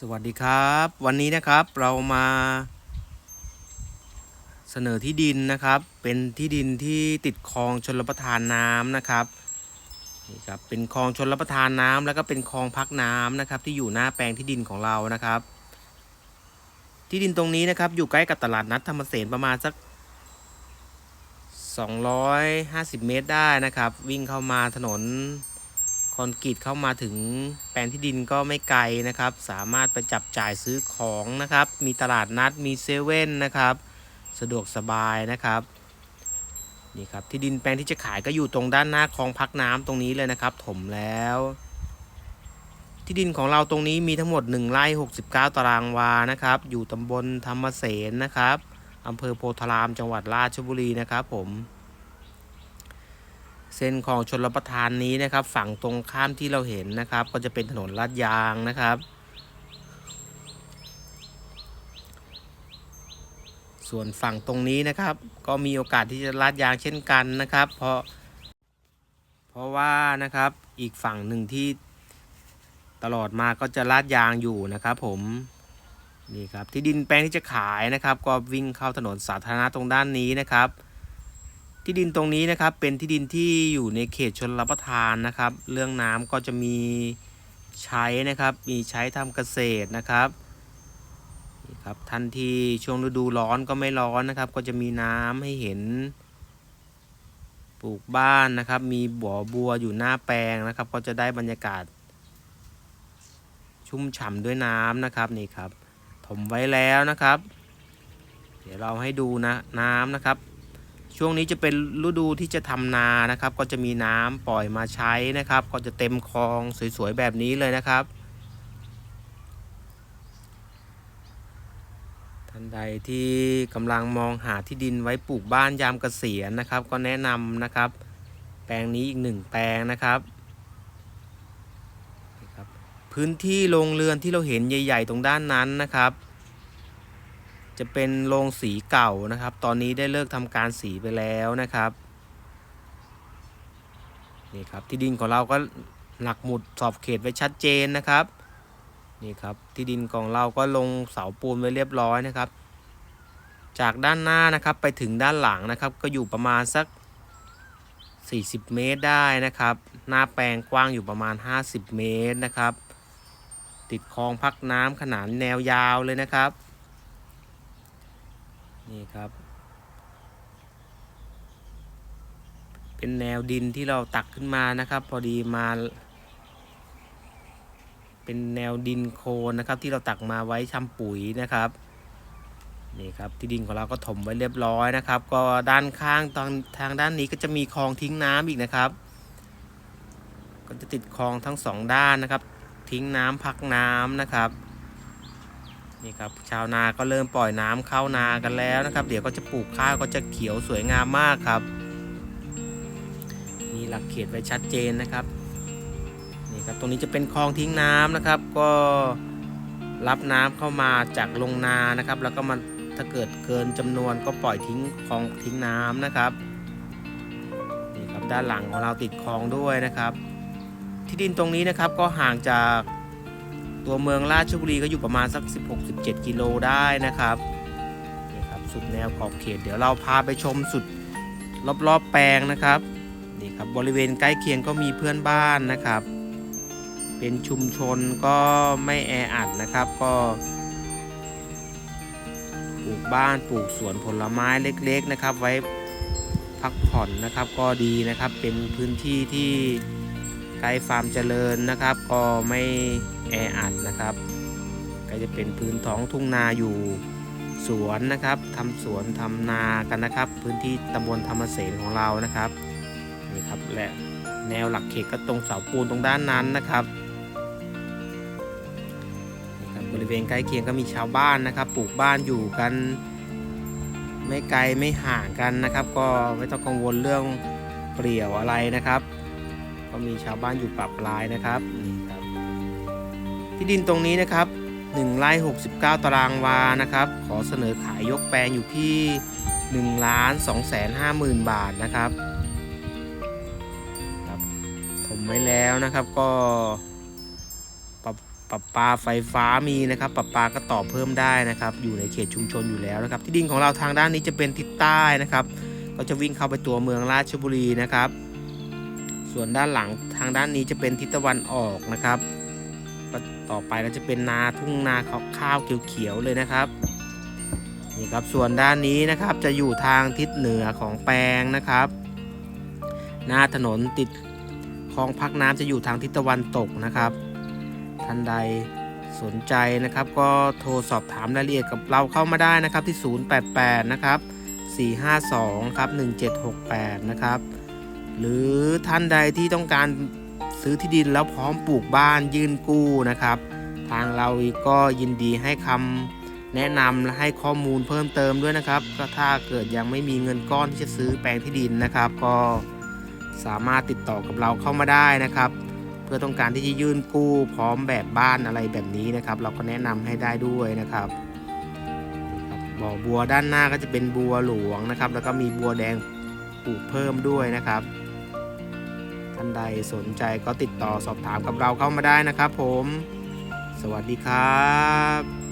สวัสดีครับ วันนี้นะครับเรามาเสนอที่ดินนะครับ เป็นที่ดินที่ติดคลองชนรับประทานน้ำนะครับนี่ครับเป็นคลองชนรับประทานน้ำแล้วก็เป็นคลองพักน้ำนะครับ ที่อยู่หน้าแปลงที่ดินของเรานะครับ ที่ดินตรงนี้นะครับ อยู่ใกล้กับตลาดนัดธรรมเสนประมาณสัก 250 เมตรได้นะครับ วิ่งเข้ามาถนน คอนกรีตเข้ามาถึงแปลงที่ดินก็ไม่ไกลนะครับ สามารถไปจับจ่ายซื้อของนะครับ มีตลาดนัดมีเซเว่นนะครับ สะดวกสบายนะครับนี่ครับที่ดินแปลงที่จะขายก็อยู่ตรงด้านหน้าคลองพักน้ำตรงนี้เลยนะครับ ถมแล้ว ที่ดินของเราตรงนี้มีทั้งหมด1ไร่69 ตารางวานะครับ อยู่ตำบลธรรมเสนนะครับอำเภอโพธารามจังหวัดราชบุรีนะครับผม เส้นของชนรับประทานนี้นะครับ ฝั่งตรงข้ามที่เราเห็นนะครับ ก็จะเป็นถนนลาดยางนะครับ ส่วนฝั่งตรงนี้นะครับ ก็มีโอกาสที่จะลาดยางเช่นกันนะครับ เพราะ เพราะว่านะครับอีกฝั่งหนึ่งที่ตลอดมาก็จะลาดยางอยู่นะครับผมนี่ครับที่ดินแปลงที่จะขายนะครับ ก็วิ่งเข้าถนนสาธารณะตรงด้านนี้นะครับ ที่ดินตรงนี้นะครับเป็นที่ดินที่อยู่ในเขตชนรับประทานนะครับ เรื่องน้ำก็จะมีใช้นะครับ มีใช้ทำเกษตรนะครับนี่ครับทันทีช่วงฤดูร้อนก็ไม่ร้อนนะครับ ก็จะมีน้ำให้เห็น ปลูกบ้านนะครับ มีบ่อบัวอยู่หน้าแปลงนะครับ ก็จะได้บรรยากาศ ชุ่มฉ่ำด้วยน้ำนะครับนี่ครับ ถมไว้แล้วนะครับ เดี๋ยวเราให้ดูนะน้ำนะครับ ช่วงนี้จะเป็นฤดูที่จะทำนานะครับ ก็จะมีน้ำปล่อยมาใช้นะครับ ก็จะเต็มคลองสวยๆแบบนี้เลยนะครับ ท่านใดที่กำลังมองหาที่ดินไว้ปลูกบ้านยามเกษียณนะครับ ก็แนะนำนะครับ แปลงนี้อีกหนึ่งแปลงนะครับนี่ครับพื้นที่โรงเรือนที่เราเห็นใหญ่ ๆ ตรงด้านนั้นนะครับ จะเป็นโรงสีเก่านะครับ ตอนนี้ได้เลิกทำการสีไปแล้วนะครับนี่ครับที่ดินของเราก็หลักหมุดสอบเขตไว้ชัดเจนนะครับนี่ครับที่ดินของเราก็ลงเสาปูนไว้เรียบร้อยนะครับ จากด้านหน้านะครับไปถึงด้านหลังนะครับ ก็อยู่ประมาณสัก 40 เมตรได้นะครับ หน้าแปลงกว้างอยู่ประมาณ 50 เมตรนะครับ ติดคลองพักน้ำขนาดแนวยาวเลยนะครับ นี่ครับ เป็นแนวดินที่เราตักขึ้นมานะครับ พอดีมา เป็นแนวดินโคลนนะครับ ที่เราตักมาไว้ชำปุ๋ยนะครับนี่ครับที่ดินของเราก็ถมไว้เรียบร้อยนะครับ ก็ด้านข้างทางทางด้านนี้ก็จะมีคลองทิ้งน้ำอีกนะครับ ก็จะติดคลองทั้งสองด้านนะครับ ทิ้งน้ำพักน้ำนะครับ นี่ครับชาวนาก็เริ่มปล่อยน้ำเข้านากันแล้วนะครับ เดี๋ยวก็จะปลูกข้าวก็จะเขียวสวยงามมากครับ มีหลักเขตไว้ชัดเจนนะครับนี่ครับตรงนี้จะเป็นคลองทิ้งน้ำนะครับ ก็รับน้ำเข้ามาจากลงนานะครับ แล้วก็มันถ้าเกิดเกินจำนวนก็ปล่อยทิ้งคลองทิ้งน้ำนะครับนี่ครับด้านหลังของเราติดคลองด้วยนะครับ ที่ดินตรงนี้นะครับก็ห่างจาก ตัวเมืองราชบุรีก็อยู่ประมาณสัก 16-17 กิโลได้นะครับนี่ครับ สุดแนวขอบเขต เดี๋ยวเราพาไปชมสุดรอบๆแปลงนะครับนี่ครับบริเวณใกล้เคียงก็มีเพื่อนบ้านนะครับ เป็นชุมชนก็ไม่แออัดนะครับก็ปลูกบ้านปลูกสวนผลไม้เล็ก ๆนะครับ ไว้พักผ่อนนะครับก็ดีนะครับเป็นพื้นที่ที่ ใกล้ฟาร์มเจริญนะครับ ก็ไม่แออัดนะครับ ก็จะเป็นพื้นท้องทุ่งนาอยู่สวนนะครับทำสวนทำนากันนะครับ พื้นที่ตำบลธรรมเสนของเรานะครับนี่ครับและแนวหลักเขตก็ตรงเสาปูนตรงด้านนั้นนะครับนี่ครับบริเวณใกล้เคียงก็มีชาวบ้านนะครับ ปลูกบ้านอยู่กัน ไม่ไกลไม่ห่างกันนะครับ ก็ไม่ต้องกังวลเรื่องเปลี่ยวอะไรนะครับ ก็มีชาวบ้านอยู่ปรับปลายนะครับนี่ครับ ที่ดินตรงนี้นะครับ1ไร่69 ตารางวานะครับ ขอเสนอขายยกแปลงอยู่ที่1ล้าน2แสน5หมื่นบาทนะครับครับถมไว้แล้วนะครับก็ปรับปรับปลาไฟฟ้ามีนะครับปรับปลาก็ต่อเพิ่มได้นะครับ อยู่ในเขตชุมชนอยู่แล้วนะครับ ที่ดินของเราทางด้านนี้จะเป็นทิศใต้นะครับ ก็จะวิ่งเข้าไปตัวเมืองราชบุรีนะครับ ส่วนด้านหลังทางด้านนี้จะเป็นทิศตะวันออกนะครับต่อไปก็จะเป็นนาทุ่งนาข้าวเขียวๆเลยนะครับนี่ครับส่วนด้านนี้นะครับจะอยู่ทางทิศเหนือของแปลงนะครับ หน้าถนนติดคลองพักน้ำจะอยู่ทางทิศตะวันตกนะครับ ท่านใดสนใจนะครับก็โทรสอบถามรายละเอียดกับเราเข้ามาได้นะครับที่ 088 นะครับ 452 ครับ 1768 นะครับ หรือท่านใดที่ต้องการซื้อที่ดินแล้วพร้อมปลูกบ้านยื่นกู้นะครับ ทางเราก็ยินดีให้คำแนะนำและให้ข้อมูลเพิ่มเติมด้วยนะครับ ก็ถ้าเกิดยังไม่มีเงินก้อนที่จะซื้อแปลงที่ดินนะครับ ก็สามารถติดต่อกับเราเข้ามาได้นะครับ เพื่อต้องการที่จะยื่นกู้ พร้อมแบบบ้านอะไรแบบนี้นะครับ เราก็แนะนำให้ได้ด้วยนะครับนี่ครับบ่อบัวด้านหน้าก็จะเป็นบัวหลวงนะครับ แล้วก็มีบัวแดงปลูกเพิ่มด้วยนะครับ ท่านใดสนใจก็ติดต่อสอบถามกับเราเข้ามาได้นะครับผม สวัสดีครับ